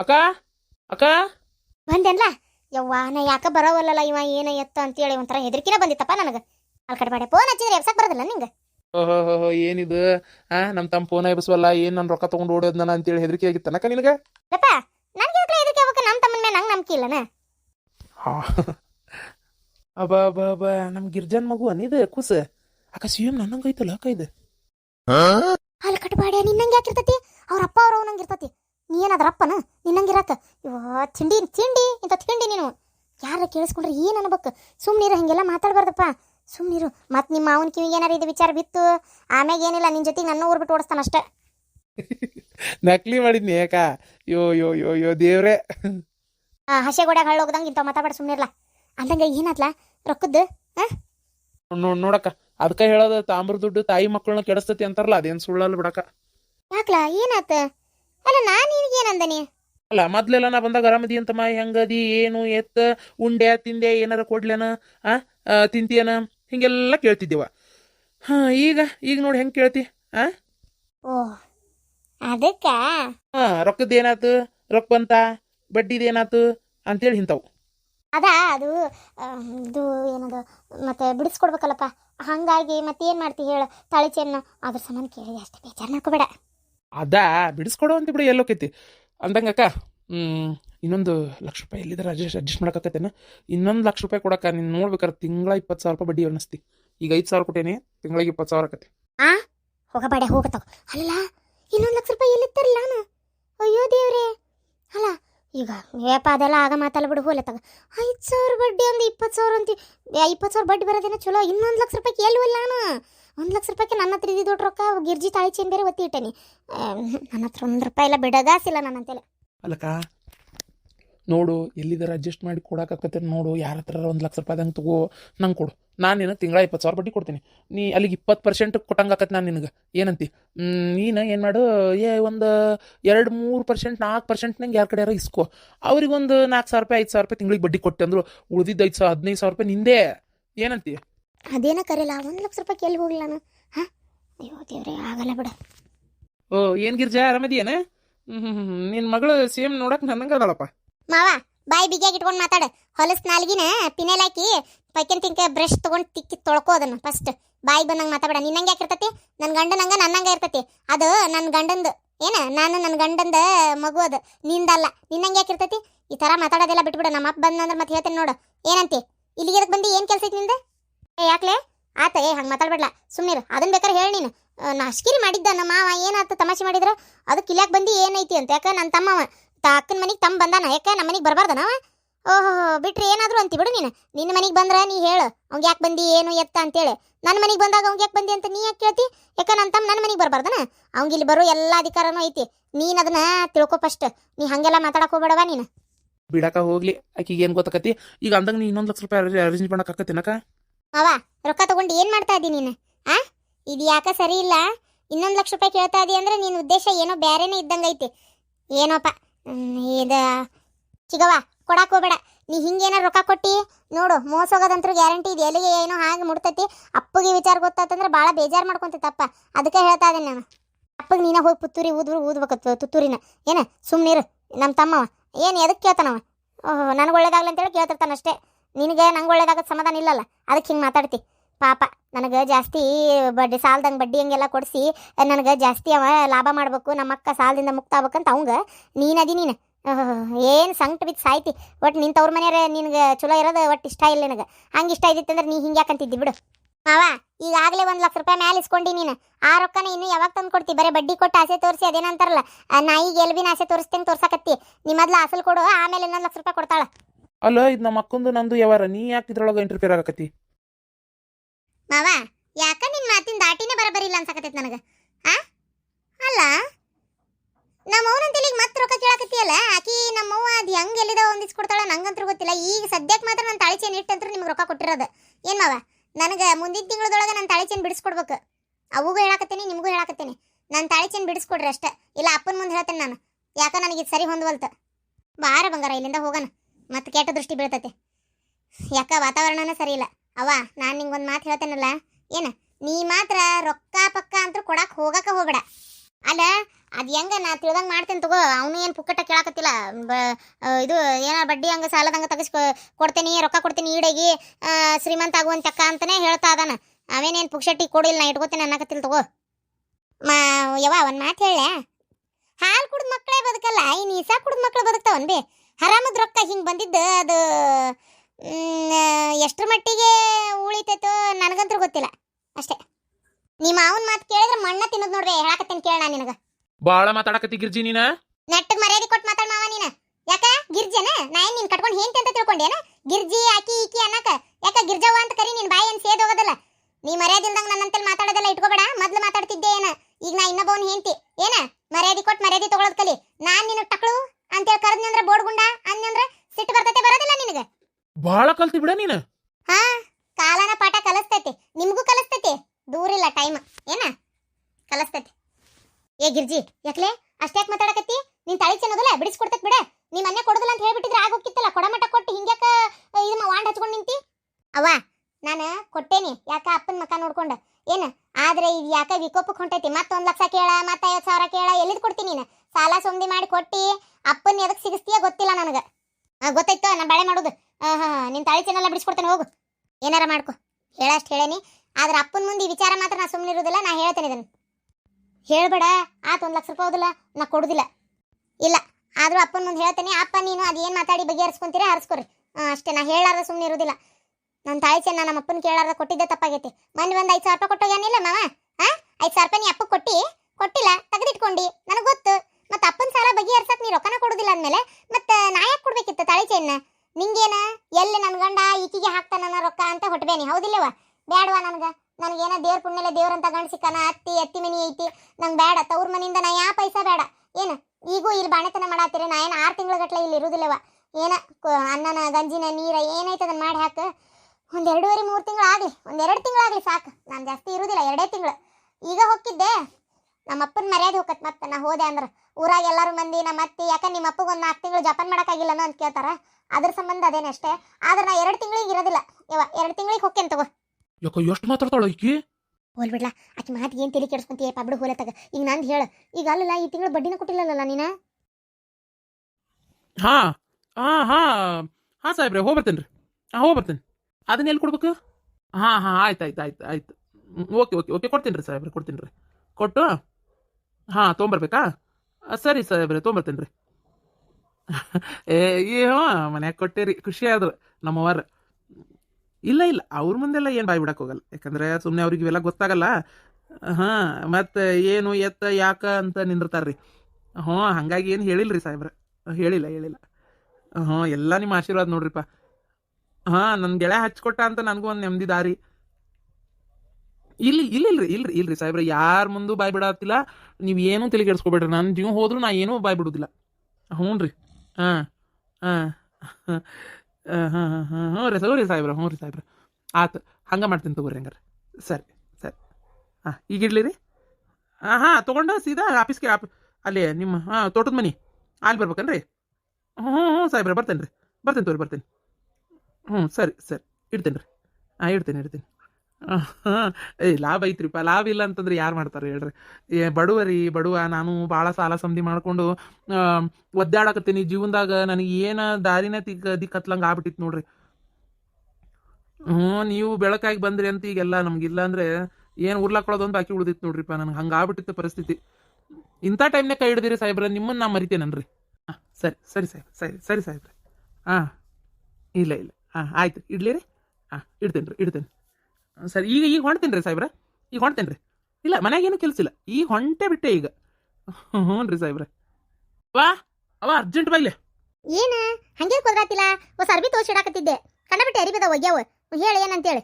ಅಕ್ಕ? ಅಕ್ಕ? ಬಂದೆನ್ಲ? ಯವ್ವ ನಾ ಯಾಕ ಬರೋವಲ್ಲಲ್ಲ ಇವ ಏನ ಎತ್ತ ಅಂತೇಳಿ ಒಂಥರ ಹೆದರಿಕಿನ ಬಂದಿತ್ತಪ್ಪ ನನಗೆ. ಅಲ್ಲಿ ಕಡೆ ಫೋನ್ ಹಚ್ಚಿದ್ರೆ ಎಬ್ಸಕ್ ಬರೋದಿಲ್ಲ ನಿಂಗೆ. ಓಹೋ ಏನಿದು? ಆ ನಮ್ಮ ತಮ್ಮ ಫೋನ್ ಎಬ್ಸವಲ್ಲ ಏನ್ ನನ್ನ ರೊಕ್ಕ ತಗೊಂಡು ಓಡೋದ್ನ ಅಂತೇಳಿ ಹೆದರಿಕೆ ಆಗಿತ್ತನಕ್ಕ ನಿನಗೆ? ಅಪ್ಪ ನನಗೆ ಯಾಕೆ ಹೆದರಿಕೆ ಆಗ್ಬೇಕು ನಮ್ಮ ತಮ್ಮನ ಮೇಲೆ ನಂಗೆ ನಂಬಿಕೆ ಇಲ್ಲನ? ಅಬ್ಬ ಅಬ್ಬ ಅಬ್ಬ ನಮ್ಮ ಗಿರ್ಜನ್ ಮಗು ಅನಿದು ಕುಸ. ಅಕ್ಕ ಸಿಎಂ ನನ್ನಂಗೈತಲ್ಲ ಅಕ್ಕ ಇದು? ಅಲ್ಲಿ ಕಟ್ಬಾಡ್ಯ ನಿನ್ನಂಗೆ ಯಾಕಿರ್ತತಿ ಅವ್ರ ಅಪ್ಪ ಅವ್ರ ಅವನಂಗೆ ಇರ್ತತಿ. ನೀ ಏನದ್ರಪ್ಪನ ಅಪ್ಪನ? ನಿನ್ನಂಗೆ ಇರಕ್ಕ ಇವ ತಿಂಡಿ ತಿಂಡಿ ಇಂಥ ತಿಂಡಿ ನೀನು. ಯಾರ ಕೇಳಿಸ್ಕೊಂಡ್ರೆ ಏನು ಅನ್ಬೇಕು? ಸುಮ್ಮನಿರು ಹಂಗೆಲ್ಲ ಮಾತಾಡಬಾರ್ದಪ್ಪ. ಸುಮ್ಮನಿರು ಮತ್ತು ನಿಮ್ಮ ಮಾವನ ಕಿವಿಗೆ ಏನಾರು ಇದು ವಿಚಾರ ಬಿತ್ತು? ಆಮ್ಯಾಗ ಏನಿಲ್ಲ ನಿನ್ನ ಜೊತೆಗೆ ನನ್ನ ಊರು ಬಿಟ್ಟು ಓಡಿಸ್ತಾನ ಅಷ್ಟೇ. ನಕಲಿ ಮಾಡಿದ್ನಿ ಅಕ್ಕ. ಯೋ ಯೋ ಯೋ ಯೋ ದೇವ್ರೆ. ಹಸೆಗೋಡ್ಯಾಗ ಹಳ್ಳ ಹೋಗ್ದಂಗೆ ಇಂಥ ಸುಮ್ಮನೆ ಸುಮ್ಮನಿರ್ಲ ಅಂದಂಗೆ ಏನಾತ್ಲ ರೊಕ್ಕದ್ದು ನೋಡ್ ನೋಡಕ್ಕ ಅದಕ್ಕೆ ಹೇಳೋದು ತಾಮ್ರ ದುಡ್ಡು ತಾಯಿ ಮಕ್ಕಳನ್ನ ಕೆಡಿಸ್ತತಿ ಅಂತಾರಲ್ಲ ಅದೇನು ಸುಳ್ಳಲ್ಲ ಬಿಡಕ್ಕ. ಯಾಕ್ಲ? ಏನಾತ? ಅಲ್ಲ ನಾನು ನಿನಗೆ ಏನಂದನಿ ಅಲ್ಲ ಮೊದ್ಲೆಲ್ಲ ನಾ ಬಂದಾಗ ಆರಾಮದಿ ಅಂತಮ್ಮ ಹೆಂಗದಿ ಏನು ಎತ್ತ ಉಂಡೆ ತಿಂದೆ ಏನಾರ ಕೊಡ್ಲೇನ ಆ ಆ, ತಿಂತೀಯನ ಹಿಂಗೆಲ್ಲ ಕೇಳ್ತಿದ್ದೀವ. ಹಾ ಈಗ ಈಗ ನೋಡಿ ಹೆಂಗ್ ಕೇಳ್ತಿ ಆ? ಓ ಅದಕ್ಕ? ಹಾ ರೊಕ್ಕದ ಏನಾತು ರೊಕ್ಕ ಬಂತ ಬಡ್ಡಿದ ಏನಾತು ಅಂತೇಳಿ ಹಿಂತಾವು. ಅದ ಅದು ಇದು ಏನದು ಮತ್ತೆ ಬಿಡಿಸ್ಕೊಡ್ಬೇಕಲ್ಲಪ್ಪ ಹಂಗಾಗಿ ಮತ್ತೆ ಏನು ಮಾಡ್ತಿ ಹೇಳ ತಾಳಿ ಚೆನ್ನ ಅದ್ರ ಸಂಬಂಧ ಕೇಳಿ ಅಷ್ಟೇ ಬೇಜಾರು ಮಾಡ್ಕೋಬೇಡ. ಅದ ಬಿಡಿಸ್ಕೊಡೋ ಅಂತ ಬಿಡು ಎಲ್ಲೋಕೈತಿ ಅಂದಂಗೆ ಅಕ್ಕ ಇನ್ನೊಂದು ಲಕ್ಷ ರೂಪಾಯಿ ಎಲ್ಲಿದ್ರೆ ಅಡ್ಜಸ್ಟ್ ಅಡ್ಜಸ್ಟ್ ಮಾಡಕತ್ತೇನ ಇನ್ನೊಂದು ಲಕ್ಷ ರೂಪಾಯಿ ಕೊಡಕ್ಕ, ನೀನು ನೋಡ್ಬೇಕಾರೆ ತಿಂಗಳ ಇಪ್ಪತ್ತು ಸಾವಿರ ರೂಪಾಯಿ ಬಡ್ಡಿ ಅನ್ನಿಸ್ತಿ ಈಗ ಐದು ಸಾವಿರ ಕೊಟ್ಟೇನಿ, ತಿಂಗಳಿಗೆ ಇಪ್ಪತ್ತು ಸಾವಿರ ಆಕತಿ. ಹೋಗಬೇಡ ಹೋಗತ್ತಾವ ಅಲ್ಲ ಇನ್ನೊಂದು ಲಕ್ಷ ರೂಪಾಯಿ ಎಲ್ಲಿತ್ತಾರಲ್ಲ ನಾನು? ಅಯ್ಯೋ ದೇವ್ರೆ. ಅಲ್ಲ, ಈಗ ಏಪ ಅದೆಲ್ಲ ಆಗ ಮಾತಲ್ಲ ಬಿಡು ಹೋಲೆ ತಗ. ಐದು ಸಾವಿರ ಬಡ್ಡಿ ಅಂದ್ರೆ ಇಪ್ಪತ್ತು ಸಾವಿರ ಅಂತಿ. ಇಪ್ಪತ್ತು ಸಾವಿರ ಬಡ್ಡಿ ಬರೋದೇನೋ ಚಲೋ? ಇನ್ನೊಂದು ಲಕ್ಷ ರೂಪಾಯಿ ಕೇಳುವಲ್ಲ ನಾನು. ಒಂದು ಲಕ್ಷ ರೂಪಾಯಿಗೆ ನನ್ನ ಹತ್ರ ಇದ್ದಿದ್ದು ರೊಕ್ಕ ಗಿರ್ಜಿ ತಾಳಿ ಚೇನ್ ಬೇರೆ ಒತ್ತಿ ಇಟ್ಟೇನಿ. ನನ್ನ ಹತ್ರ ಒಂದು ರೂಪಾಯಿ ಎಲ್ಲ ಬಿಡಗಾಸಿಲ್ಲ ನನ್ನ ಅಂತೇಳಿ. ಅಲ್ಲಕ್ಕ, ನೋಡು ಎಲ್ಲಿದಾರ ಅಡ್ಜಸ್ಟ್ ಮಾಡಿ ಕೊಡಕ್ಕಾಗತ್ತೆ ನೋಡು, ಯಾರ ಹತ್ರ ಒಂದು ಲಕ್ಷ ರೂಪಾಯಿದಂಗೆ ತಗೋ, ನಂಗೆ ಕೊಡು. ನಾನು ನಿನ್ನ ತಿಂಗಳ ಇಪ್ಪತ್ತು ಸಾವಿರ ಬಡ್ಡಿ ಕೊಡ್ತೀನಿ. ನೀ ಅಲ್ಲಿಗೆ ಇಪ್ಪತ್ತು ಪರ್ಸೆಂಟ್ ಕೊಟ್ಟಂಗಾಕತ್ತೆ ನಾನು ನಿನಗೆ. ಏನಂತಿ? ನೀನು ಏನು ಮಾಡು, ಏ, ಒಂದು ಎರಡು ಮೂರು ಪರ್ಸೆಂಟ್ ನಾಲ್ಕು ಪರ್ಸೆಂಟ್ ನಂಗೆ ಯಾರ ಕಡೆ ಇಸ್ಕೋ. ಅವ್ರಿಗೊಂದು ನಾಲ್ಕು ಸಾವಿರ ರೂಪಾಯಿ, ಐದು ಸಾವಿರ ರೂಪಾಯಿ ತಿಂಗಳಿಗೆ ಬಡ್ಡಿ ಕೊಟ್ಟೆ ಅಂದರು ಉಳಿದಿದ್ದು ಐದು ಸಾವಿರ, ಹದಿನೈದು ಸಾವಿರ ರೂಪಾಯಿ ನಿಂದೆ. ಏನಂತಿ? ಅದೇನ ಕರೆಯಲ್ಲ ಒಂದು ಲಕ್ಷ ರೂಪಾಯಿ ಕೇಳಿ ಹೋಗ್ಲಿ ನಾನು? ಹಾಂ? ಅಯ್ಯೋ ದೇವ್ರೆ ಆಗಲ್ಲ ಬಿಡು. ಓ ಏನು ಗಿರ್ಜಾ ಆರಾಮದಿಯೇನ? ಹ್ಞೂ ಹ್ಞೂ ನಿನ್ನ ಮಗಳು ಸೇಮ್ ನೋಡಕ್ಕೆ ನನಗೆ ಅದಳಪ್ಪ. ಮಾವ ಬಾಯಿ ಬಿಗಿಯಾಗಿ ಇಟ್ಕೊಂಡು ಮಾತಾಡ. ಹೊಲಸ್ ನಾಲ್ಗಿನ ಪಿನೇಲ್ ಹಾಕಿ ಪೈಕಿನ ತಿಂಕ ಬ್ರಷ್ ತಗೊಂಡು ತಿಕ್ಕಿ ತೊಳ್ಕೋ ಅದನ್ನ ಫಸ್ಟ್ ಬಾಯಿ ಬಂದಂಗೆ ಮಾತಾಡ ನಿನ್ನಂಗೆ ಯಾಕಿರ್ತತಿ ನನ್ನ ಗಂಡನಂಗ ನನ್ನಂಗೆ ಇರ್ತತಿ. ಅದು ನನ್ನ ಗಂಡಂದು ಏನ? ನಾನು ನನ್ನ ಗಂಡಂದ ಮಗು ಅದು. ನಿಂದಲ್ಲ. ನಿನ್ನಂಗೆ ಯಾಕಿರ್ತತಿ ಈ ಥರ ಮಾತಾಡೋದೆಲ್ಲ ಬಿಟ್ಬಿಡು. ನಮ್ಮ ಅಪ್ಪ ಬಂದಂದ್ರೆ ಮತ್ತೆ ಹೇಳ್ತೇನೆ ನೋಡು. ಏನಂತಿ? ಇಲ್ಲಿಗೆ ಬಂದು? ಏನು ಕೆಲಸ ಐತಿ ನಿಂದ? ಯಾಕ್ಲೆ? ಆತ, ಏ, ಹಂಗೆ ಮಾತಾಡ್ಬೇಡ ಸುಮ್ಮನಿರು ಅದನ್ನ ಬೇಕಾದ್ರೆ ಹೇಳಿ ನೀನು. ನಾಶ್ಕಿರಿ ಮಾಡಿದ್ದ, ನಮ್ಮ ಮಾವ ಏನಾತ ತಮಾಷೆ ಮಾಡಿದ್ರ? ಅದಕ್ಕೆ ಇಲ್ಯಾಕೆ ಬಂದು, ಏನೈತಿ ಅಂತ, ಯಾಕೆ? ನನ್ನ ತಮ್ಮವ. ತಾಕನ ಅಕ್ಕನ ಮನೆಗೆ ತಮ್ಮ ಬಂದಾನ, ಯಾಕೆ? ನಮ್ಮ ಮನೆಗೆ ಬರಬಾರ್ದನವ ಓಹೋ, ಬಿಟ್ರಿ ಏನಾದರೂ ಅಂತಿ ಬಿಡು ನೀನು. ನಿನ್ನ ಮನೆಗೆ ಬಂದ್ರೆ ನೀ ಹೇಳು, ಅವ್ಗೆ ಯಾಕೆ ಬಂದಿ, ಏನು ಎತ್ತ ಅಂತೇಳಿ. ನನ್ನ ಮನೆಗೆ ಬಂದಾಗ ಅವ್ಗೆ ಯಾಕೆ ಬಂದಿ ಅಂತ ನೀ ಯಾಕೆ ಕೇಳ್ತಿ? ಯಾಕೆ ನನ್ನ ತಮ್ಮ ನನ್ನ ಮನೆಗೆ ಬರಬಾರ್ದನ? ಅವ್ಗೆ ಇಲ್ಲಿ ಬರೋ ಎಲ್ಲ ಅಧಿಕಾರನೂ ಐತಿ. ನೀನು ಅದನ್ನ ತಿಳ್ಕೊ ಫಸ್ಟ್ ನೀ ಹಾಗೆಲ್ಲ ಮಾತಾಡಕ್ ಹೋಗ್ಬೇಡವ ನೀನು? ಬಿಡಕ ಹೋಗ್ಲಿ, ಆಕಿಗೆ ಏನು ಗೊತ್ತಾಕತಿ? ಈಗ ಅಂದಂಗ ನೀ ಇನ್ನೊಂದು ಲಕ್ಷ ರೂಪಾಯಿ ಅರೇಂಜ್ ಮಾಡಕ್ಕಾಕತ್ತೇನಕ್ಕ ಅವ ರೊಕ್ಕ ತಗೊಂಡು ಏನು ಮಾಡ್ತಾ ಇದ್ದೀನಿ ನೀನು? ಆ? ಇದು ಯಾಕೆ ಸರಿ ಇಲ್ಲ? ಇನ್ನೊಂದು ಲಕ್ಷ ರೂಪಾಯಿ ಕೇಳ್ತಾ ಇದೀಯ ಅಂದ್ರೆ ನಿನ್ನ ಉದ್ದೇಶ ಏನೋ ಬೇರೆನೇ ಇದ್ದಂಗೈತಿ ಏನೋಪ್ಪ ಇದು ಇದ ಚಿಗವ ಕೊಡಾಕ್ ಹೋಗ್ಬೇಡ. ನೀ ಹಿಂಗೇನಾರು ರೊಕ್ಕ ಕೊಟ್ಟಿ? ನೋಡು, ಮೋಸ ಹೋಗೋದಂತೂ ಗ್ಯಾರಂಟಿ ಇದೆ. ಎಲ್ಲಿಗೆ ಏನೋ ಹಾಗೆ ಮುಡ್ತೈತಿ ಅಪ್ಪಗೆ ವಿಚಾರ ಗೊತ್ತಾತಂದ್ರೆ ಭಾಳ ಬೇಜಾರು ಮಾಡ್ಕೊತೈತಪ್ಪ ಅದಕ್ಕೆ ಹೇಳ್ತಾ ಇದ್ದೀನಿ ನಾನು. ಅಪ್ಪಗೆ ನೀನ ಹೋಗಿ ಪುತ್ತೂರಿ ಊದ್ರು ಊದ್ಬೇಕತ್ತು ತುತ್ತೂರಿನ. ಏನ ಸುಮ್ಮನಿರು ನಮ್ಮ ತಮ್ಮವ ಏನು ಎದಕ್ಕೆ ಕೇಳ್ತಾನವ? ಓಹೋ, ನನಗೆ ಒಳ್ಳೇದಾಗ್ಲಿ ಅಂತೇಳಿ ಕೇಳ್ತಿರ್ತಾನ ಅಷ್ಟೇ ನಿನಗೆ ನಂಗೆ ಒಳ್ಳೇದಾಗ ಸಮಾಧಾನ ಇಲ್ಲಲ್ಲ? ಅದಕ್ಕೆ ಹಿಂಗೆ ಮಾತಾಡ್ತಿ. ಪಾಪ, ನನಗೆ ಜಾಸ್ತಿ ಬಡ್ಡಿ, ಸಾಲ್ದಂಗೆ ಬಡ್ಡಿ ಹಂಗೆಲ್ಲ ಕೊಡಿಸಿ, ನನಗೆ ಜಾಸ್ತಿ ಅವ ಲಾಭ ಮಾಡಬೇಕು, ನಮ್ಮ ಅಕ್ಕ ಸಾಲದಿಂದ ಮುಕ್ತ ಆಗ್ಬೇಕಂತ ಅವಂಗೆ ನೀನದಿ ನೀನು. ಏನು ಸಂಕಟ ಬಿದ್ದು ಸಾಯ್ತಿ. ಒಟ್ಟು ನಿನ್ನ ತವ್ರ ಮನೆಯವ್ರೆ ನಿನಗೆ ಚಲೋ ಇರೋದು ಒಟ್ಟು ಇಷ್ಟ ಇಲ್ಲ ನನಗೆ. ಹಂಗೆ ಇಷ್ಟ ಇದ್ದಿತ್ತು ಅಂದ್ರೆ ನೀ ಹಿಂಗೆ ಯಾಕಂತಿದ್ದಿ ಬಿಡು. ಮಾವ ಈಗಾಗಲೇ ಒಂದು ಲಕ್ಷ ರೂಪಾಯಿ ಮ್ಯಾಲೆ ಇಸ್ಕೊಂಡಿ ನೀನು. ಆ ರೊಕ್ಕನ ಇನ್ನು ಯಾವಾಗ ತಂದು ಕೊಡ್ತಿ? ಬರೀ ಬಡ್ಡಿ ಕೊಟ್ಟು ಆಸೆ ತೋರಿಸಿ ಅದೇನಂತಾರಲ್ಲ ನಾಯಿಗೆ ಎಲ್ಬಿನ ಆಸೆ ತೋರಿಸ್ತೇನೆ, ತೋರ್ಸಕತ್ತಿ. ನಿಮ್ಮದ್ಲ ಮೊದ್ಲು ಅಸಲು ಕೊಡು, ಆಮೇಲೆ ಇನ್ನೊಂದು ಲಕ್ಷ ರೂಪಾಯಿ ಕೊಡ್ತಾಳ. ಅಲ್ಲ, ಇದು ನಮ್ಮ ಅಕ್ಕಂದು ನಂದು ಯಾವಾರ, ನೀ ಯಾಕೆ ಇದ್ರೊಳಗೆ ಇಂಟರ್ಫಿಯರ್ ಆಗಕತ್ತಿ? ಮಾವ, ಯಾಕ ನಿನ್ ಮಾತಿನ ದಾಟಿನೇ ಬರಬರಿಲ್ಲ ಅನ್ಸಕತೈತಿ ನನಗ? ಆ ಅಲ್ಲ ನಮ್ಮ ಇಲ್ಲಿಗೆ ಮತ್ತೆ ರೊಕ್ಕ ಕೇಳಕತ್ತಿಯಲ್ಲ, ಆಕಿ ನಮ್ಮವ್ವ ಅದು ಹೆಂಗ್ ಎಲ್ಲಿದ ಒಂದಿಸ್ ಕೊಡ್ತಾಳ ನಂಗಂತೂ ಗೊತ್ತಿಲ್ಲ. ಈಗ ಸದ್ಯಕ್ಕೆ ಮಾತ್ರ ನನ್ನ ತಾಳಿ ಚೇನ್ ಇಟ್ಟಂತ್ರ ನಿಮ್ಗೆ ರೊಕ್ಕ ಕೊಟ್ಟಿರೋದು. ಏನ್ ಮಾವ, ನನಗೆ ಮುಂದಿನ ತಿಂಗಳದೊಳಗೆ ನನ್ನ ತಾಳಿ ಚೇನ್ ಬಿಡಿಸ್ಕೊಡ್ಬೇಕು. ಅವಗೂ ಹೇಳಕತ್ತೀನಿ, ನಿಮಗೂ ಹೇಳಕತ್ತೀನಿ. ನನ್ನ ತಾಳಿ ಬಿಡಿಸ್ಕೊಡ್ರಿ ಅಷ್ಟೇ. ಇಲ್ಲ, ಅಪ್ಪನ ಮುಂದೆ ಹೇಳ್ತೇನೆ ನಾನು. ಯಾಕ ನನಗೆ ಇದು ಸರಿ ಹೊಂದ್ವಲ್ತ? ಬಾರ ಬಂಗಾರ, ಇಲ್ಲಿಂದ ಹೋಗೋಣ. ಮತ್ತೆ ಕೆಟ್ಟ ದೃಷ್ಟಿ ಬೀಳ್ತೈತೆ. ಯಾಕ ವಾತಾವರಣನೇ ಸರಿಯಿಲ್ಲ. ಇಲ್ಲ ಅವ ನಾನು ಒಂದು ಮಾತು ಹೇಳ್ತೇನಲ್ಲ? ಏನ, ನೀ ಮಾತ್ರ ರೊಕ್ಕ ಪಕ್ಕ ಅಂತೂ ಕೊಡಕ್ಕೆ ಹೋಗಕ್ಕೆ ಹೋಗಬೇಡ. ಅಲ್ಲ, ಅದು ಹೆಂಗೆ ನಾ ತಿಳ್ದಂಗೆ ಮಾಡ್ತೇನೆ ತಗೋ, ಅವನು ಏನು ಪುಕ್ಕಟ ಕೇಳಕತ್ತಿಲ್ಲ. ಬ ಇದು ಏನೋ ಬಡ್ಡಿ ಹಂಗೆ ಸಾಲದಂಗೆ ತಗಸ್ ಕೊಡ್ತೀನಿ, ರೊಕ್ಕ ಕೊಡ್ತೀನಿ ಈಡಾಗಿ ಶ್ರೀಮಂತ ಆಗುವಂತಕ್ಕ ಅಂತಾನೆ ಹೇಳ್ತಾ ಅದಾನ. ಅವೇನೇನು ಪುಕ್ಷಟ್ಟಿ ಕೊಡಿಲ್ಲ, ನಾ ಇಟ್ಕೋತೇನೆ ಅನ್ನಕತ್ತಿಲ್ಲ ತಗೋ. ಮಾ, ಯವ್ವ, ಒಂದು ಮಾತು ಹೇಳ ಹಾಲು ಕುಡ್ದ ಮಕ್ಕಳೇ ಬದುಕಲ್ಲ, ಈ ನೀಸಾ ಕುಡಿದ ಮಕ್ಕಳು ಬದುಕ್ತಾವನ್ ಬಿ ಹರಾಮದ ರೊಕ್ಕ ಹಿಂಗೆ ಬಂದಿದ್ದು ಅದು ಎಷ್ಟರ ಮಟ್ಟಿಗೆ ಉಳಿತೈತೋ ನನಗಂತೂ ಗೊತ್ತಿಲ್ಲ. ಅಷ್ಟೇ. ನಿಮ್ಮ ಮಾವನ ಮಾತು ಕೇಳಿದ್ರೆ ಮಣ್ಣ ತಿನ್ನೋದು ನೋಡ್ರಿ ಹೇಳಕತ್ತೇನೆ ಕೇಳ ನಿನಗೆ. ಬಾಳ ಮಾತಾಡಕತ್ತಿ ಗಿರ್ಜಿ ನೀನ? ನೆಟ್ಟಗ್ ಮರ್ಯಾದೆ ಕೊಟ್ಟು ಮಾತಾಡ ಮಾವ ನೀನ. ಯಾಕ? ಗಿರ್ಜನ? ನಾ ಏನ್ ನೀನ್ ಕಟ್ಕೊಂಡು ಹೇಂತಿ ಅಂತ ತಿಳ್ಕೊಂಡೇನ? ಗಿರ್ಜಿ ಆಕಿ ಈಕಿ ಅನ್ನಕ. ಯಾಕ ಗಿರ್ಜವ್ವ ಅಂತ ಕರಿ ನಿನ್ ಬಾಯಿ ಏನ್ ಸೇದ್ ಹೋಗೋದಲ್ಲ. ನೀ ಮರ್ಯಾದೆ ಇಲ್ದಂಗ ನನ್ನಂತಲ್ಲಿ ಮಾತಾಡೋದಲ್ಲ ಇಟ್ಕೋಬೇಡ. ಮೊದ್ಲು ಮಾತಾಡ್ತಿದ್ದೆ ಏನ? ಈಗ ನಾ ಇನ್ನೊಬ್ಬವನ್ ಹೇಂತಿ ಏನ? ಮರ್ಯಾದೆ ಕೊಟ್ಟು ಮರ್ಯಾದೆ ತಗೊಳೋದ್ ಕಲಿ. ನಾನ್ ನಿನಗ್ ಟಕ್ಳು. ಅಂತೇಳಿ ಅಂದ್ರೆ ಬೋರ್ಡ್ ಗುಂಡ ಅಂದ್ರೆ ಸಿಟ್ಟು ಬರ್ತೈತೆ ಬರೋದಿಲ್ಲ ನಿನಗೆ. ಬಾಳ ಕಲ್ತಿ ಬಿಡ ನೀನು. ಹಾ ಕಾಲನ ಪಾಠ ಕಲಿಸ್ತೈತಿ ನಿಮಗೂ ಕಲಿಸ್ತೈತಿ. ದೂರಿಲ್ಲ ಟೈಮ್ ಏನ? ಕಲಿಸ್ತೈತಿ. ಏ ಗಿರ್ಜಿ ಯಾಕ್ಲೆ? ಅಷ್ಟ್ಯಾಕ್ ಮಾತಾಡಕತ್ತಿ? ನಿನ್ ತಳಿ ಚೆನ್ನೋದಲ್ಲ? ಬಿಡಿಸ್ಕೊಡ್ತೈತಿ ಬಿಡ. ನೀ ಮೊನ್ನೆ ಕೊಡುದಿಲ್ಲ ಅಂತ ಹೇಳ್ಬಿಟ್ಟಿದ್ರೆ ಆಗೋಕ್ಕಿತ್ತಲ್ಲ ಕೊಡಮಟ ಕೊಟ್ಟು ಹಿಂಗ್ಯಾಕ ಇದನ್ನ ವಾಂಡ್ ಹಚ್ಕೊಂಡು ನಿಂತಿ? ಅವ್ವ ನಾನು ಕೊಟ್ಟೇನಿ. ಯಾಕ ಅಪ್ಪನ ಮಕ ನೋಡ್ಕೊಂಡ. ಏನ? ಆದ್ರೆ ಇದು ಯಾಕ ವಿಕೋಪಕ್ಕೆ ಹೊಂಟೈತಿ? ಮತ್ತೊಂದು ಲಕ್ಷ ಕೇಳ ಮತ್ತೆ ಐವತ್ತು ಸಾವಿರ ಕೇಳ ಎಲ್ಲಿದ್ ಕೊಡ್ತೀನಿ ನೀನು? ಸಾಲ ಸೊಂದಿ ಮಾಡಿ ಕೊಟ್ಟಿ ಅಪ್ಪನ್ ಎದಕ್ಕೆ ಸಿಗಿಸ್ತೀಯ ಗೊತ್ತಿಲ್ಲ ನನಗೆ. ಗೊತ್ತಾಯ್ತು ನಾನು ಬಾಳೆ ಮಾಡೋದು. ಆಹಾ ನಿನ್ನ ನಿನ್ ತಾಳಿ ಚೆನ್ನೆಲ್ಲ ಬಿಡಿಸ್ಕೊಡ್ತೇನೆ, ಹೋಗು. ಏನಾರ ಮಾಡ್ಕೊ. ಹೇಳಷ್ಟು ಹೇಳೇನಿ, ಆದ್ರೆ ಅಪ್ಪನ ಮುಂದೆ ಈ ವಿಚಾರ ಮಾತ್ರ ನಾ ಸುಮ್ಮನೆ ಇರೋದಿಲ್ಲ, ನಾ ಹೇಳ್ತೇನೆ ಇದನ್ನು. ಹೇಳ್ಬೇಡ, ಆತ ಒಂದು ಲಕ್ಷ ರೂಪಾಯಿ ಹೋದಿಲ್ಲ ನಾ ಕೊಡುದಿಲ್ಲ. ಇಲ್ಲ, ಆದ್ರೂ ಅಪ್ಪನ ಮುಂದೆ ಹೇಳ್ತೇನೆ, ಅಪ್ಪ ನೀನು ಅದೇನು ಮಾತಾಡಿ ಬಗೆಹರಿಸ್ಕೊಂತೀರಿ ಹರಿಸ್ಕೊರಿ. ಹಾಂ ಅಷ್ಟೇ, ನಾ ಹೇಳಾರ ಸುಮ್ಮನೆ ಇರೋದಿಲ್ಲ. ನನ್ನ ತಾಯಿ ಚೆನ್ನ ನಮ್ಮ ಅಪ್ಪನ ಕೇಳಾರ ಕೊಟ್ಟಿದ್ದೆ ತಪ್ಪಾಗೈತಿ. ಮೊನ್ನೆ ಒಂದು ಐದು ಸಾವಿರ ರೂಪಾಯಿ ಕೊಟ್ಟೋಗ್ಯಾನಿಲ್ಲ ಮಾವ? ಹಾಂ ಐದು ಸಾವಿರ ರೂಪಾಯಿ ನೀ ಅಪ್ಪ ಕೊಟ್ಟಿ ಕೊಟ್ಟಿಲ್ಲ ತೆಗೆದಿಟ್ಕೊಂಡು ನನಗೆ ಗೊತ್ತು ಮತ್ತೆ ಅಪ್ಪನ ಸಾಲ ಬಗೆಹರ್ಸಕ್ ನೀ ರೊಕ್ಕನ ಕೊಡುದಿಲ್ಲ ಅಂದಮೇಲೆ ಮತ್ತೆ ನಾ ಯಾಕೆ ಕೊಡ್ಬೇಕಿತ್ತು ತಾಳಿ ಚೆನ್ನ ನಿಂಗೇನ ಎಲ್ಲಿ ನನ್ನ ಗಂಡ ಈಕಿಗೆ ಹಾಕ್ತಾನ ರೊಕ್ಕ ಅಂತ ಹೊಟ್ಬೇನಿ ಹೌದಿಲ್ಲವ ಬೇಡವಾ ನನಗ ನನಗೇನ ದೇವ್ರ ಪುಣ್ಯಲೆ ದೇವ್ರಂತ ಗಂಡ ಸಿಕ್ಕನ ಅತ್ತಿ ಅತ್ತಿ ಮನಿ ಐತಿ ನಂಗೆ ಬೇಡ ತವ್ರ ಮನಿಯಿಂದ ನಾ ಯಾ ಪೈಸಾ ಬೇಡ ಏನು ಈಗೂ ಇಲ್ಲಿ ಬಾಣೆತನ ಮಾಡತ್ತೀರಿ ನಾ ಏನು ಆರು ತಿಂಗಳ ಗಟ್ಲೆ ಇಲ್ಲಿ ಇರುದಿಲ್ಲವ ಏನ ಕ- ಅನ್ನನ ಗಂಜಿನ ನೀರ ಏನೈತೆ ಅದನ್ನ ಮಾಡಿ ಹಾಕ. ಒಂದು ಎರಡೂವರೆ ಮೂರು ತಿಂಗಳು ಆಗಲಿ ಒಂದು ಎರಡು ತಿಂಗಳಾಗಲಿ ಸಾಕು. ನಾನು ಜಾಸ್ತಿ ಇರುದಿಲ್ಲ ಎರಡೇ ತಿಂಗಳು. ಈಗ ಹೋಗಿದ್ದೆ ನಮ್ಮ ಅಪ್ಪನ ಮರ್ಯಾದೆ ಹೋಗತ್ ಮತ್ತೆ ನಾ ಹೋದೆ ಅಂದ್ರೆ. ಊರಾಗ ಎಲ್ಲರೂ ಮಂದಿ ನಮ್ಮ ಅತ್ತಿ ಯಾಕೆ ನಿಮ್ಮ ಅಪ್ಪಗೊಂದು ನಾಲ್ಕು ತಿಂಗಳು ಜಪಾನ್ ಮಾಡೋಕ್ಕಾಗಿಲ್ಲನೋ ಅಂತ ಕೇಳ್ತಾರೆ. ಅದ್ರ ಸಂಬಂಧ ಅದೇನಷ್ಟೇ ಆದ್ರೆ ನಾ ಎರಡು ತಿಂಗಳಿಗೆ ಇರೋದಿಲ್ಲ. ಯವ ಎರಡು ತಿಂಗಳಿಗೆ ಹೋಗ್ತೇನೆ ತಗೋ. ಯಾಕ ಎಷ್ಟು ಮಾತಾಡ್ತಾಳ ಈಕಿ? ಹೋಲ್ ಬಿಡ್ಲಾ ಆಕಿ ಮಾತು ಏನು ತಲೆ ಕೆಡಿಸ್ಕೊಂತೀಯ? ಪಬ್ಡು ಹೋಲೆ ತಗ. ಈಗ ನಂದು ಹೇಳು. ಈಗ ಅಲ್ಲಲ್ಲ ಈ ತಿಂಗಳು ಬಡ್ಡಿನ ಕೊಟ್ಟಿಲ್ಲಲ್ಲ ನೀನ? ಹಾ. ಹಾ ಹಾ. ಹಾ, ಸಾಹೇಬ್ರೆ ಹೋಗಿ ರೀ ಹಾಂ ಹೋಗಿ ಅದನ್ನ ಎಲ್ಲಿ ಕೊಡ್ಬೇಕು? ಹಾಂ ಹಾಂ, ಆಯ್ತು ಆಯ್ತು ಆಯ್ತು ಆಯ್ತು. ಓಕೆ ಓಕೆ ಓಕೆ ಕೊಡ್ತೀನಿ ರೀ ಸಾಹೇಬ್ರೆ ಕೊಡ್ತೀನಿ ರೀ ಕೊಟ್ಟು? ಹಾಂ, ತೊಗೊಂಬರ್ಬೇಕಾ? ಸರಿ ಸಾಹೇಬ್ರೆ ತೊಗೊಂಬರ್ತೇನೆ ರೀ ಏ ಹ್ಞೂ ಮನ್ಯಾಗ ರೀ ಖುಷಿ ಆದ್ರೆ ನಮ್ಮವ್ರ ಇಲ್ಲ ಇಲ್ಲ, ಅವ್ರ ಮುಂದೆಲ್ಲ ಏನು ಬಾಯಿ ಬಿಡಕ್ಕೆ ಹೋಗಲ್ಲ. ಯಾಕಂದ್ರೆ ಸುಮ್ಮನೆ ಅವ್ರಿಗೆ ಇವೆಲ್ಲ ಗೊತ್ತಾಗಲ್ಲ. ಹಾಂ, ಮತ್ತೆ ಏನು, ಎತ್ತ, ಯಾಕ ಅಂತ ನಿಂದಿರ್ತಾರ್ರಿ. ಹ್ಞೂ ಹಂಗಾಗಿ ಏನು ಹೇಳಿಲ್ಲ ರೀ ಸಾಹೇಬ್ರೆ. ಹೇಳಿಲ್ಲ ಹೇಳಿಲ್ಲ. ಹ್ಞೂ ಎಲ್ಲ ನಿಮ್ಮ ಆಶೀರ್ವಾದ ನೋಡ್ರಿಪ್ಪ ಹಾಂ ನನ್ನ ಗೆಳೆ ಹಚ್ಕೊಟ್ಟ ಅಂತ ನನಗೂ ಒಂದು ನೆಮ್ಮದಿ ದಾರಿ. ಇಲ್ಲಿ ಇಲ್ಲ ಇಲ್ರಿ ಇಲ್ರಿ ಸಾಹೇಬ್ರೆ, ಯಾರ ಮುಂದೂ ಬಾಯ್ ಬಿಡತ್ತಿಲ್ಲ ನೀವು ಏನೂ ತಿಳಿಗೆಡ್ಸ್ಕೊಬೇಡ್ರಿ. ನನ್ನ ಜೀವ ಹೋದ್ರು ನಾ ಏನೂ ಬಾಯ್ ಬಿಡೋದಿಲ್ಲ. ಹ್ಞೂ ರೀ ಹಾಂ ಹಾಂ ಹಾಂ ಹಾಂ ಹಾಂ ಹಾಂ ಹ್ಞೂ ರೀ ಸರಿ ಸಾಹೇಬ್ರೆ ಹ್ಞೂ ರೀ ಸಾಹೇಬ್ರ. ಆತು, ಹಂಗೆ ಮಾಡ್ತೀನಿ ತಗೋರಿ ಹಂಗಾರೆ. ಸರಿ ಸರಿ. ಹಾಂ, ಈಗ ಇಡ್ಲಿ ರೀ? ಹಾಂ ಹಾಂ, ತೊಗೊಂಡು ಸೀದಾ ಆಫೀಸ್ಗೆ ಆಪ್, ಅಲ್ಲಿ ನಿಮ್ಮ, ಹಾಂ, ತೋಟದ ಮನೆ. ಅಲ್ಲಿ ಬರ್ಬೇಕನ್ರಿ? ಹ್ಞೂ ಹ್ಞೂ ಸಾಹೇಬ್ರೆ ಬರ್ತೇನೆ ರೀ ಬರ್ತೇನೆ ತೋರಿ ಬರ್ತೇನೆ. ಹ್ಞೂ ಸರಿ ಸರಿ. ಇಡ್ತೇನೆ ರೀ. ಹಾಂ ಇಡ್ತೇನೆ ಇಡ್ತೇನೆ. ಹಾಂ. ಏ, ಲಾಭ ಐತ್ರಿಪ್ಪ. ಲಾಭ ಇಲ್ಲ ಅಂತಂದ್ರೆ ಯಾರು ಮಾಡ್ತಾರೆ ಹೇಳ್ರಿ. ಏ ಬಡವ ರೀ ಬಡವ, ನಾನು ಭಾಳ ಸಾಲ ಸಂಧಿ ಮಾಡಿಕೊಂಡು ಒದ್ದಾಡಕತ್ತೀನಿ. ಜೀವನದಾಗ ನನಗೆ ಏನು ದಾರಿನ ತಿಕ್ಕ ದಿಕ್ಕತ್ಲಂಗೆ ಆಗ್ಬಿಟ್ಟಿತ್ತು ನೋಡ್ರಿ. ಹ್ಞೂ ನೀವು ಬೆಳಕಾಗಿ ಬಂದ್ರಿ ಅಂತ ಈಗೆಲ್ಲ ನಮಗಿಲ್ಲ ಅಂದರೆ ಏನು ಉರ್ಲಾಕೊಳ್ಳೋದೊಂದು ಬಾಕಿ ಉಳಿದಿತ್ತು ನೋಡ್ರಿಪ್ಪ. ನನಗೆ ಹಂಗೆ ಆಗ್ಬಿಟ್ಟಿತ್ತು ಪರಿಸ್ಥಿತಿ. ಇಂಥ ಟೈಮ್ನೇ ಕೈ ಹಿಡ್ದಿರಿ ಸಾಹೇಬ್ರೆ. ನಿಮ್ಮನ್ನು ನಾ ಮರಿತೇನನ್ರಿ. ಸರಿ ಸರಿ ಸಾಹೇಬ್ ಸರಿ ಸರಿ ಸಾಹೇಬ್ರೆ. ಹಾಂ ಇಲ್ಲ ಇಲ್ಲ. ಹಾಂ ಆಯ್ತು. ಇಡ್ಲಿ ರೀ? ಹಾಂ ಇಡ್ತೇನೆ ರೀ ಇಡ್ತೇನೆ. ಸರಿ ಈಗ ಈಗ ಹೊಣ್ತೀನಿ ರೀ ಸಾಹೇಬ್ರೆ? ಈಗ ಹೊಂಟ್ತೀನಿ ರೀ? ಇಲ್ಲ ಮನೆಗೇನು ಕೆಲಸ ಇಲ್ಲ. ಈಗ ಹೊಂಟೆ ಬಿಟ್ಟೆ ಈಗ. ಹ್ಞೂ ರೀ ಸಾಹೇಬ್ರೆ. ವಾ ಅವ ಅರ್ಜೆಂಟ್ ಬೈಲೆ ಏನು? ಹಂಗೆ ಕುದ್ರಾತಿಲ್ಲ ಹೊಸ ಅರ್ಬಿ ತೋರ್ಸಿಡಾಕತ್ತಿದ್ದೆ ಕಂಡಬಿಟ್ಟೆ ಅರಿಬಿದ ಒಗ್ಯಾವ ಹೇಳಿ ಏನಂತೇಳಿ.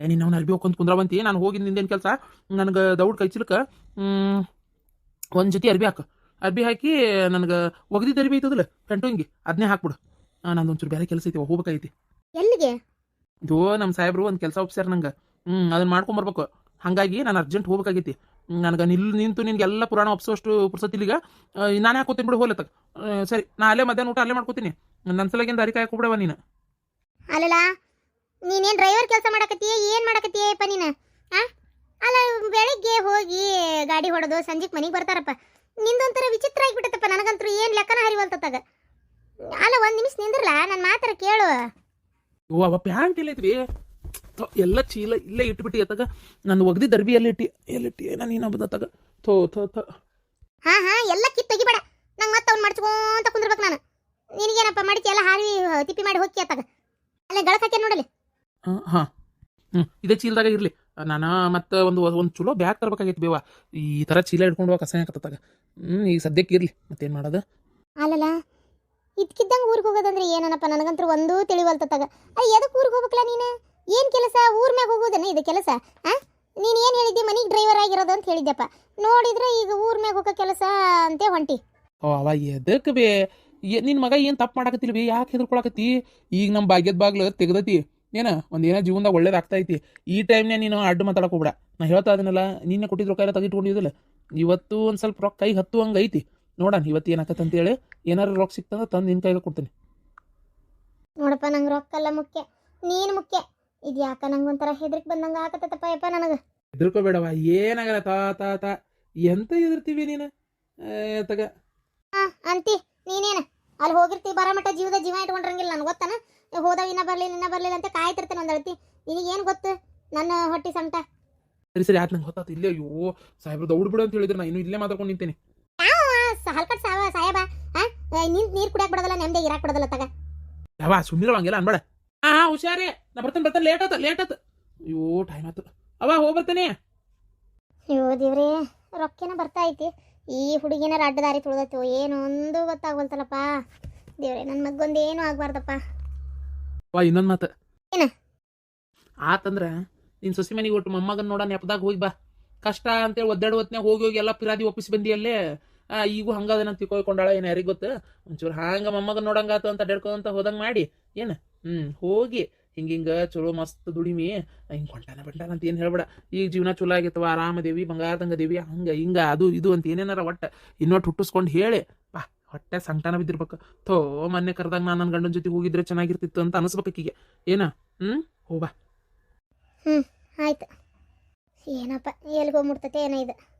ಏ ನೀನು ಅವ್ನು ಅರ್ಬಿ ಹೋಗ್ಕೊಂತ ಕುಂದ್ರವಂತಿ ನಾನು ಹೋಗಿ ನಿಂದೇನು ಕೆಲಸ? ನನಗೆ ದೌಡ್ ಕೈಚಿಲಕ್ಕೆ ಒಂದು ಜೊತೆ ಅರ್ಬಿ ಹಾಕು. ಅರ್ಬಿ ಹಾಕಿ ನನಗೆ ಒಗದಿದ್ದ ಅರ್ಬಿ ಐತದಲ್ಲ ಪೆಂಟು ಹಿಂಗೆ ಅದನ್ನೇ ಹಾಕ್ಬಿಡು. ನಂದು ಒಂಚೂರು ಬೇರೆ ಕೆಲಸ ಐತಿ ಹೋಗ್ಬೇಕೈತಿ ಎಲ್ಲಿಗೆ? ಇದು ನಮ್ಮ ಸಾಹೇಬ್ರು ಒಂದು ಕೆಲಸ ಒಪ್ಸ್ಯಾರ ನಂಗೆ. ಹ್ಞೂ ಅದನ್ನ ಮಾಡ್ಕೊಂಬರ್ಬೇಕು ಹಾಗಾಗಿ ನಾನು ಅರ್ಜೆಂಟ್ ಹೋಗ್ಬೇಕಾಗೈತಿ ನನಗೆ ನಿಲ್ ನಿಂತು ನಿನ್ಗೆಲ್ಲ ಪುರಾಣ ಒಪ್ಸೋಷ್ಟು ಈಗ ನಾನು ಹಾಕೋತೀನಿ ಬಿಡು ಹೋಲತ್ತಕ ಸರಿ ನಾ ಅಲ್ಲೇ ಮಧ್ಯಾಹ್ನ ಊಟ ಅಲ್ಲೇ ಮಾಡ್ಕೋತೀನಿ. ನನ್ನ ಸಲಗಿಂದ ಅರಿಕಾಯಿ ಹಾಕೋಬಿಡವ ಬಿಡವ ನೀನು? ಅಲ್ಲಲ್ಲ ನೀನೇನು ಡ್ರೈವರ್ ಕೆಲಸ ಮಾಡಕತ್ತೀಯ ಏನು ಮಾಡಕತ್ತೀಯಪ್ಪ ನೀನು? ಅಲ್ಲ ಬೆಳಿಗ್ಗೆ ಹೋಗಿ ಗಾಡಿ ಹೊಡೆದು ಸಂಜೆಗೆ ಮನೆಗೆ ಬರ್ತಾರಪ್ಪ. ನಿಂದೊಂಥರ ವಿಚಿತ್ರ ಆಗಿಬಿಟ್ಟತ್ತಪ್ಪ. ನನಗಂತೂ ಏನು ಲೆಕ್ಕನ ಹರಿವಲ್ತತ್ತಾಗ. ಅಲ್ಲ ಒಂದು ನಿಮಿಷ ನಿಂದ್ರಲ್ಲ ನನ್ನ ಮಾತ್ರ ಕೇಳು. ಓ ಅವ ಪ್ಯಾಂಟ್ ಎಲ್ಲ ಐತ್ವಿ ಥೋ, ಎಲ್ಲ ಚೀಲ ಇಲ್ಲೇ ಇಟ್ಬಿಟ್ಟು ಅತ್ತಾಗ. ನಾನು ಒಗ್ದಿ ದರ್ಬಿ ಎಲ್ಲ ಇಟ್ಟಿ? ಎಲ್ಲಿಟ್ಟಿ ನಾನು ಏನೋ ಬಂದತ್ತಾಗ ಥೋ ಥೋ ಥೋ. ಹಾ ಹಾ ಎಲ್ಲ ಕಿತ್ತು ತೆಗಿಬೇಡ. ನಂಗೆ ಮತ್ತೆ ಅವ್ನು ಮಾಡ್ಸ್ಕೊಂತ ಕುಂದಿರ್ಬೇಕು ನಾನು. ನಿನಗೇನಪ್ಪ ಮಡಿಕೆ ಎಲ್ಲ ಹಾರಿ ತಿಪ್ಪಿ ಮಾಡಿ ಹೋಗಿ ಅತ್ತಾಗ. ಅಲ್ಲೇ ಗಳಕ್ ಹಾಕ್ಯ ನೋಡಲಿ ಹಾಂ ಹಾಂ. ಹ್ಞೂ ಇದೇ ಚೀಲದಾಗ ಇರಲಿ. ನಾನು ಮತ್ತೆ ಒಂದು ಒಂದು ಚಲೋ ಬ್ಯಾಗ್ ತರಬೇಕಾಗಿತ್ತು ಬೇವಾ. ಈ ಥರ ಚೀಲ ಹಿಡ್ಕೊಂಡು ಹೋಗಕ್ಕೆ ಅಸಹ್ಯ ಆಗತ್ತತ್ತಾಗ ಹ್ಞೂ ಈಗ ಸದ್ಯಕ್ಕೆ ಇರಲಿ ಮತ್ತೇನು ಮಾಡೋದು? ಅಲ್ಲಲ್ಲ ಇದ್ಕಿದ್ದಂಗೆ ಊರಿಗೆ ಹೋಗೋದಂದ್ರೆ ಏನನಪ್ಪ? ನನಗಂತೂ ಒಂದೂ ತಿಳಿವಲ್ತತ್ತಾಗ ಅಯ್ಯ ಎದಕ್ಕೆ ಊರಿಗೆ ಹೋಗ್ಬೇಕಲ್ಲ ನೀನು? ಏನು ಕೆಲಸ? ಊರ ಮ್ಯಾಗ ಹೋಗೋದನ್ನ ಇದು ಕೆಲಸ? ಆ? ನೀನು ಏನು ಹೇಳಿದ್ದೆ? ಮನೆಗೆ ಡ್ರೈವರ್ ಆಗಿರೋದು ಅಂತ ಹೇಳಿದ್ದೆಪ್ಪ ನೋಡಿದ್ರೆ ಈಗ ಊರ್ ಮ್ಯಾಗ ಹೋಗೋ ಕೆಲಸ ಅಂತೆ ಹೊಂಟಿ. ಓ ಅವ ಎದಕ್ಕೆ ಬೇ? ನಿನ್ನ ಮಗ ಏನು ತಪ್ಪು ಮಾಡಕತ್ತಿಲ್ಲ ಬೇ ಯಾಕೆ ಹೆದರ್ಕೊಳಕತ್ತಿ? ಈಗ ನಮ್ಮ ಭಾಗ್ಯದ ಬಾಗ್ಲು ತೆಗ್ದತಿ. ಏನ? ಒಂದೇನೋ ಜೀವನದಾಗ ಒಳ್ಳೇದಾಗ್ತಾ ಐತಿ. ಈ ಟೈಮ್ನೇ ನೀನು ಅಡ್ಡ ಮಾತಾಡಕ್ ಹೋಗ್ಬೇಡ. ನಾ ಹೇಳ್ತಾ ಅದನ್ನೆಲ್ಲ ನಿನ್ನೆ ಕೊಟ್ಟಿದ್ರು ರೊಕ್ಕ ಎಲ್ಲ ತೆಗಿಟ್ಕೊಂಡಿದ್ದಿಲ್ಲ ಇವತ್ತು ಒಂದು ಸ್ವಲ್ಪ ರೊಕ್ಕ ಕೈಗೆ ಹತ್ತು ಹಂಗೆ ಐತಿ. ನೋಡಣ ಇವತ್ತು ಏನಾಕತ್ತ ಅಂತೇಳಿ ಏನಾರು ರೊಕ್ಕ ಸಿಕ್ತಂದ್ರೆ ತಂದು ನಿನ್ನ ಕೈಗೆ ಕೊಡ್ತೀನಿ. ನೋಡಪ್ಪ ನಂಗೆ ರೊಕ್ಕ ಮುಖ್ಯ. ನೀನು ಮುಖ್ಯ. ಇದು ಯಾಕ ನಂಗೆ ಒಂಥರ ಹೆದರಿಕೆ ಬಂದಂಗೆ ಆಗತ್ತಪ್ಪ ಯಪ್ಪ ನನಗೆ. ಹೆದರ್ಕೋಬೇಡವ ಏನಾಗಲ್ಲ ತಾ ತಾ ತಾ. ಎಂತ ಹೆದರ್ತೀವಿ ನೀನು? ತಗ. ಹಾ ಅಂತಿ ನೀನೇನು? ಅಲ್ಲಿ ಹೋಗಿರ್ತಿ ಬರಮಟ್ಟ ಜೀವದ ಜೀವ ಇಟ್ಕೊಂಡಿರಂಗಿಲ್ಲ ನನಗೆ ಗೊತ್ತಾನ? ಹೋದಾಗ ಇನ್ನ ಬರ್ಲಿಲ್ಲ ಇನ್ನ ಬರ್ಲಿಲ್ಲ ಅಂತ ಕಾಯ್ತಿರ್ತೇನೆ ಒಂದ್ ಅಳತಿ. ನಿನಗೇನು ಗೊತ್ತು? ನನ್ನ ಹೊಟ್ಟಿ ಸಂಟ. ಸರಿ ಸರಿ ಆಯ್ತು ನಂಗೆ ಗೊತ್ತಾತು ಇಲ್ಲೇ ಅಯ್ಯೋ ಸಾಹೇಬ್ರು ದೌಡ್ ಬಿಡು ಅಂತ ಹೇಳಿದ್ರೆ. ನಾನು ಇನ್ನು ಇಲ್ಲೇ ಮಾತಾಡ್ಕೊಂಡು ನಿಂತೇನೆ. ಹಲ್ಕಟ್ ಸಾವ ಸಾಹೇಬ ಹಾ ನಿಂತ್ ನೀರು ಕುಡಿಯಕ್ ಬಿಡೋದಲ್ಲ ನೆಮ್ಮದಿ ಇರಾಕ್ ಬಿಡೋದಲ್ಲ ತಗ. ಯಾವ ಸುಮ್ಮನೆ ಹಂಗೆಲ್ಲ ಅನ್ಬೇಡ. ಹಾ ಹಾ ಹುಷಾರೇ. ನಾ ಬರ್ತೇನೆ ಬರ್ತೇನೆ. ಲೇಟ್ ಆತ ಲೇಟ್ ಆತ. ಅಯ್ಯೋ ಟೈಮ್ ಆತು. ಅವ ಹೋಗಿ ಬರ್ತೇನೆ. ಅಯ್ಯೋ ದೇವ್ರೇ ರೊಕ್ಕೇನ ಬರ್ತಾ ಐತಿ. ಈ ಹುಡುಗಿನ ಅಡ್ಡ ದಾರಿ ತುಳಿದತ್ತು ಏನು ಒಂದು ಗೊತ್ತಾಗವಲ್ತಲ್ಲಪ್ಪ ದೇವ್ರೆ ನನ್ನ ಮಗ್ಗೊಂದು ಏನು ಆಗ್ಬಾರ್ದಪ್ಪ. ವಾ ಇನ್ನೊಂದು ಮಾತು. ಏನ? ಆತಂದ್ರ ನಿನ್ ಸೊಸಿ ಮನೆಗೆ ಒಟ್ಟು ಮೊಮ್ಮಗನ್ ನೋಡ ನೆಪದಾಗ ಹೋಗಿ ಬಾ. ಕಷ್ಟ ಅಂತೇಳಿ ಒದ್ದಾಡು ಹೊತ್ನ್ಯಾಗ ಹೋಗಿ ಹೋಗಿ ಎಲ್ಲ ಪಿರಾದಿ ಒಪ್ಪಿಸಿ ಬಂದಿ ಅಲ್ಲೇ ಈಗೂ ಹಂಗದನ ತಿಳ್ಕೊಳ್ಕೊಂಡಾಳ ಏನು ಯಾರಿಗೆ ಗೊತ್ತು? ಒಂಚೂರು ಹಂಗ ಮೊಮ್ಮಗನ್ ನೋಡಂಗಾತು ಅಂತ ಅಡ್ಯಾಡ್ಕೊಂತ ಹೋದಂಗೆ ಮಾಡಿ. ಏನು? ಹ್ಞೂ ಹೋಗಿ. ಹಿಂಗ ಚಲೋ ಮಸ್ತ್ ದುಡಿಮಿ. ಹಿಂಗೆ ಹೊಂಟಾನ ಬಂಟಾನ ಅಂತ ಏನು ಹೇಳ್ಬೇಡ. ಈಗ ಜೀವನ ಚಲೋ ಆರಾಮ ಆರಾಮದೇವಿ ಬಂಗಾರದಂಗ ದೇವಿ ಹಂಗ ಹಿಂಗ ಅದು ಇದು ಅಂತ ಏನೇನಾರ ಒಟ್ಟ ಇನ್ನೊಟ್ಟು ಹುಟ್ಟಿಸ್ಕೊಂಡು ಹೇಳಿ. ಹೊಟ್ಟೆ ಸಂಕಟನ ಬಿದ್ದಿರ್ಬೇಕು. ಥೋ, ಮೊನ್ನೆ ಕರೆದಾಗ ನಾನು ನನ್ನ ಗಂಡನ ಜೊತೆ ಹೋಗಿದ್ರೆ ಚೆನ್ನಾಗಿರ್ತಿತ್ತು ಅಂತ ಅನಿಸ್ಬೇಕೀಗ ಏನ? ಹ್ಞೂ ಹೋಬಾ ಆಯ್ತು. ಏನಪ್ಪ ಎಲ್ಲಿಗೆ ಹೋಗ್ಬಿಡ್ತತೆ, ಏನೋ ಇದು.